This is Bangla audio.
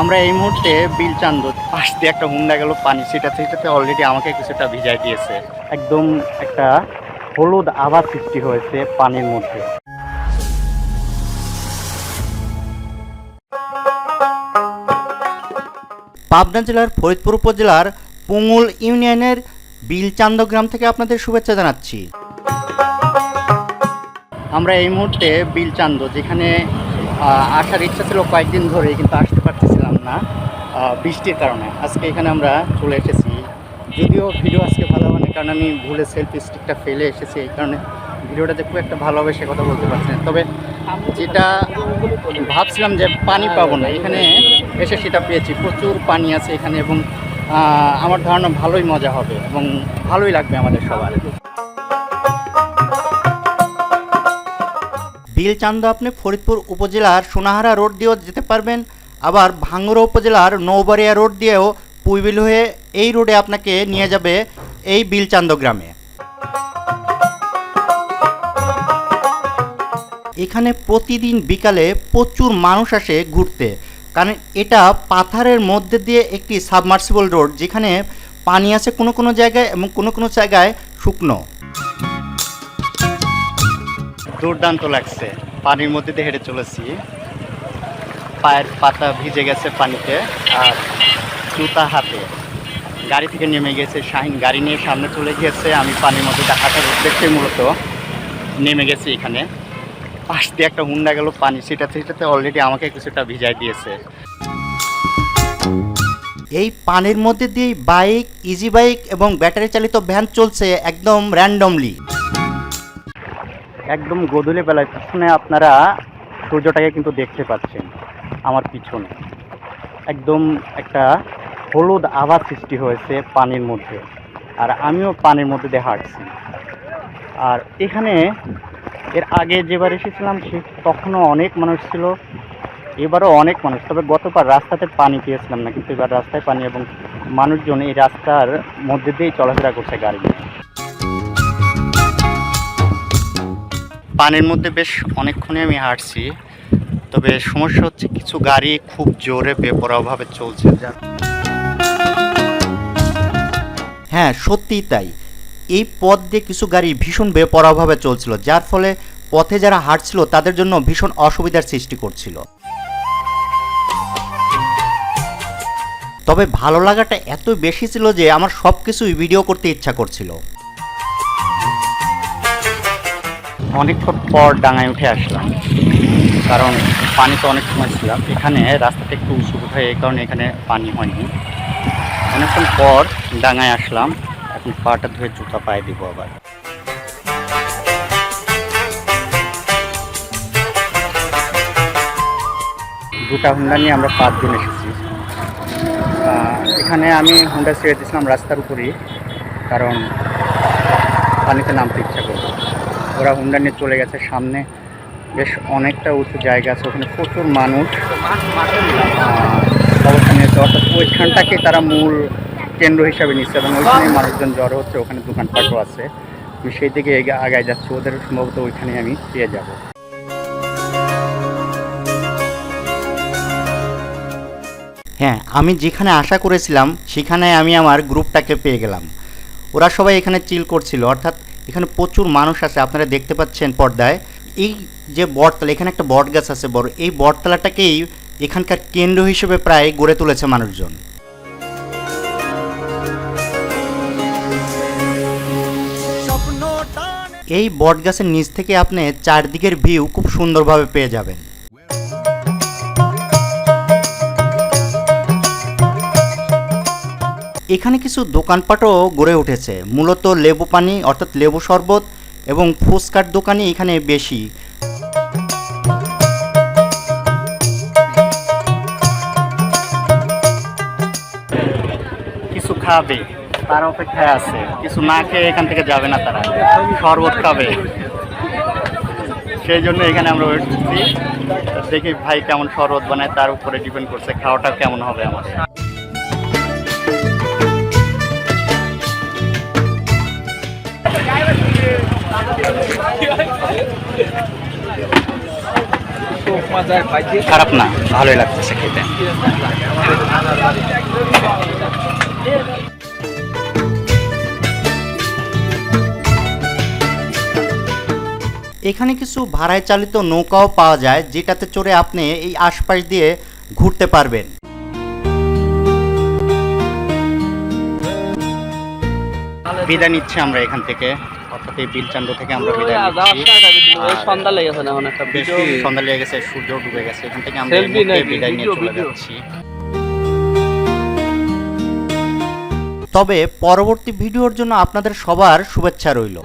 আমরা এই মুহূর্তে বিলচান্দ পাশ দিয়ে একটা হুন্ডা গেল পানি সেটাতে সেটাতে অলরেডি আমাকে কিছুটা ভিজাই দিয়েছে। একদম একটা হলুদ আবার সৃষ্টি হয়েছে পানির মধ্যে। পাবনা জেলার ফরিদপুর উপজেলার পুঙুল ইউনিয়নের বিলচান্দ গ্রাম থেকে আপনাদের শুভেচ্ছা জানাচ্ছি। আমরা এই মুহূর্তে বিলচান্দ যেখানে আসার ইচ্ছা ছিল কয়েকদিন ধরে কিন্তু আসতে পারতেছিলাম না বৃষ্টির কারণে। আজকে এখানে আমরা চলে এসেছি। যদিও ভিডিও আজকে ভালো হবে না কারণ আমি ভুলে সেলফি স্টিকটা ফেলে এসেছি, এই কারণে ভিডিওটাতে খুব একটা ভালো হবে সে কথা বলতে পারছি তবে যেটা ভাবছিলাম যে পানি পাবো না, এখানে এসে সেটা পেয়েছি। প্রচুর পানি আছে এখানে এবং আমার ধারণা ভালোই মজা হবে এবং ভালোই লাগবে আমাদের সবার। বিলচান্দ আপনি ফরিদপুর উপজেলার সোনাহারা রোড দিয়েও যেতে পারবেন। আবার ভাঙ্গুড়া উপজেলার নৌবাড়িয়া রোড দিয়েও পুইবিল হয়ে এই রোডে আপনাকে নিয়ে যাবে এই বিলচান্দ গ্রামে। এখানে প্রতিদিন বিকালে প্রচুর মানুষ আসে ঘুরতে। কারণ এটা পাথারের মধ্যে দিয়ে একটি সাবমার্সিবল রোড, যেখানে পানি আছে কোনো কোনো জায়গায় এবং কোনো কোনো জায়গায় শুকনো। দুর্দান্ত লাগছে। পানির মধ্যে দিয়ে হেঁটে চলেছি। পায়ের পাতা ভিজে গেছে পানিতে আর জুতা হাতে। গাড়ি থেকে নেমে গেছে শাহিন। গাড়ি নিয়ে সামনে চলে গিয়েছে। আমি পানির মধ্যে হাঁটার উদ্দেশ্যে মূলত, নেমে গেছি এখানে। পাশ দিয়ে একটা হুন্ডা গেল পানি। সেটাতে সেটাতে অলরেডি আমাকে কিছুটা ভিজাই দিয়েছে। এই পানির মধ্যে দিয়ে বাইক ইজি বাইক এবং ব্যাটারি চালিত ভ্যান চলছে একদম র্যান্ডমলি একদম গধূলি বেলায়। পিছনে আপনারা সূর্যটাকে কিন্তু দেখতে পাচ্ছেন। আমার পিছনে। একদম একটা হলুদ আভা সৃষ্টি হয়েছে পানির মধ্যে। আর আমিও পানির মধ্যে দিয়ে হাঁটছি। আর এখানে এর আগে যেবার এসেছিলাম, সে তখনও অনেক মানুষ ছিল। এবারও অনেক মানুষ। তবে গতবার রাস্তাতে পানি পেয়েছিলাম না, কিন্তু এবার রাস্তায় পানি এবং মানুষজন এই রাস্তার মধ্যে দিয়েই চলাফেরা করছে গাড়ি পানির মধ্যে বেশ অনেকক্ষণই আমি হাঁটছি। তবে সমস্যা হচ্ছে কিছু গাড়ি খুব জোরে বেপরোয়াভাবে চলছে। যা হ্যাঁ সত্যিই তাই। এই পথ দিয়ে কিছু গাড়ি ভীষণ বেপরোয়াভাবে চলছিল যার ফলে পথে যারা হাঁটছিল তাদের জন্য ভীষণ অসুবিধার সৃষ্টি করছিল। তবে ভালো লাগাটা এত বেশি ছিল যে আমার সব কিছুই ভিডিও করতে ইচ্ছা করছিল। অনেকক্ষণ পর ডাঙায় উঠে আসলাম। কারণ পানি তো অনেক সময় ছিলাম এখানে রাস্তাটা একটু উঁচু হয়ে এই কারণে এখানে পানি হয়নি। অনেকক্ষণ পর ডাঙায় আসলাম। এখন পাটা ধুয়ে জুতা পায়ে দিব আবার। দুটা হুন্ডা নিয়ে আমরা পাঁচজন এসেছি। এখানে আমি হুন্ডা ছেড়ে দিয়েছিলাম রাস্তার উপরেই, কারণ পানিতে নামতে ইচ্ছা করব ওরা হুন্ডা নিয়ে চলে গেছে সামনে। বেশ অনেকটা উঁচু জায়গা আছে, ওখানে প্রচুর মানুষ। অবস্থান অর্থাৎ ওইখানটাকে তারা মূল কেন্দ্র হিসাবে নিচ্ছে এবং ওইখানে মানুষজন জড়ো হচ্ছে, ওখানে দোকানপাটও আছে। আমি সেই দিকে আগায় যাচ্ছি ওদের সম্ভবত ওইখানে আমি পেয়ে যাব। হ্যাঁ আমি যেখানে আশা করেছিলাম, সেখানে আমি আমার গ্রুপটাকে পেয়ে গেলাম। ওরা সবাই এখানে চিল করছিল, অর্থাৎ এখানে প্রচুর মানুষ আছে, আপনারা দেখতে পাচ্ছেন পর্দায়। এই যে বটতলা, এখানে একটা বট গাছ আছে বড়, এই বটতলাটাকেই এখানকার কেন্দ্র হিসেবে প্রায় গড়ে তুলেছে মানুষজন। এই বট গাছের নিচ থেকে আপনি চারদিকের ভিউ খুব সুন্দরভাবে পেয়ে যাবেন। এখানে কিছু দোকানপাটও গড়ে উঠেছে, মূলত লেবু পানি অর্থাৎ লেবু শরবত এবং ফুচকার দোকানই এখানে বেশি। কিছু খাবে, তার অপেক্ষায় আছে। কিছু না খেয়ে এখান থেকে যাবে না তারা, শরবত খাবে। সেই জন্য এখানে আমরা ওয়েট করছি দেখি ভাই কেমন শরবত বানায়, তার উপরে ডিপেন্ড করছে, খাওয়াটা কেমন হবে আমার। খারাপ না, ভালোই লাগতেছে খেতে। এখানে কিছু ভাড়ায় চালিত নৌকাও পাওয়া যায়, যেটাতে চড়ে আপনি এই আশপাশ দিয়ে ঘুরতে পারবেন। বিদায় নিচ্ছি আমরা এখান থেকে। অর্থাৎ এই বিলচান্দ থেকে আমরা বিদায় নিচ্ছি। আর সন্ধ্যা লেগেছে না এখন একটা সন্ধ্যা লেগে গেছে সূর্য ডুবে গেছে এখান থেকে আমরা? বিদায় নিয়ে চলে যাচ্ছি। তবে পরবর্তী ভিডিওর জন্য আপনাদের সবার শুভেচ্ছা রইল।